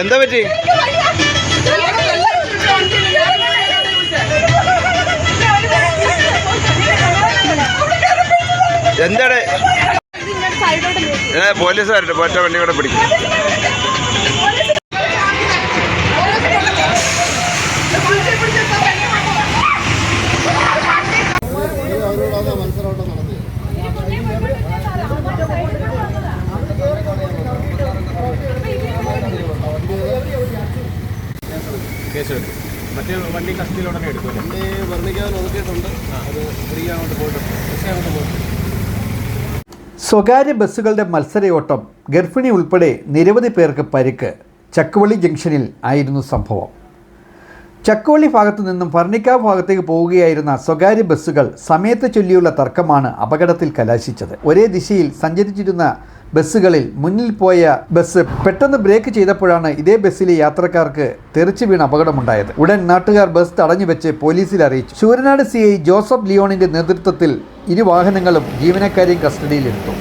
എന്താ പറ്റി? എന്താണ്? പോലീസ് വരട്ടെ പോറ്റ വണ്ടി കൂടെ പിടിക്കും. കേസെടുക്കും മറ്റേ വണ്ടി കസ്റ്റഡിയിൽ ഉടനെ എടുക്കും വണ്ടി വർണിക്കാൻ ഒതുക്കിയിട്ടുണ്ട് അത് ഫ്രീ അങ്ങോട്ട് പോയിട്ടുണ്ട്. പക്ഷേ അങ്ങോട്ട് പോയിട്ടുണ്ട്. സ്വകാര്യ ബസ്സുകളുടെ മത്സരയോട്ടം ഗർഭിണി ഉൾപ്പെടെ നിരവധി പേർക്ക് പരിക്ക് ചക്കുവള്ളി ജംഗ്ഷനിൽ ആയിരുന്നു സംഭവം. ചക്കുവള്ളി ഭാഗത്തു നിന്നും ഫർണിക്കാവ് ഭാഗത്തേക്ക് പോവുകയായിരുന്ന സ്വകാര്യ ബസ്സുകൾ സമയത്തെ ചൊല്ലിയുള്ള തർക്കമാണ് അപകടത്തിൽ കലാശിച്ചത്. ഒരേ ദിശയിൽ സഞ്ചരിച്ചിരുന്ന ബസ്സുകളിൽ മുന്നിൽ പോയ ബസ് പെട്ടെന്ന് ബ്രേക്ക് ചെയ്തപ്പോഴാണ് ഇതേ ബസ്സിലെ യാത്രക്കാർക്ക് തെറിച്ചു വീണ അപകടമുണ്ടായത്. ഉടൻ നാട്ടുകാർ ബസ് തടഞ്ഞു വെച്ച് പോലീസിൽ അറിയിച്ചു. ശൂരനാട് സി ജോസഫ് ലിയോണിന്റെ നേതൃത്വത്തിൽ ഇരു വാഹനങ്ങളും ജീവനക്കാരെയും കസ്റ്റഡിയിലെടുത്തു.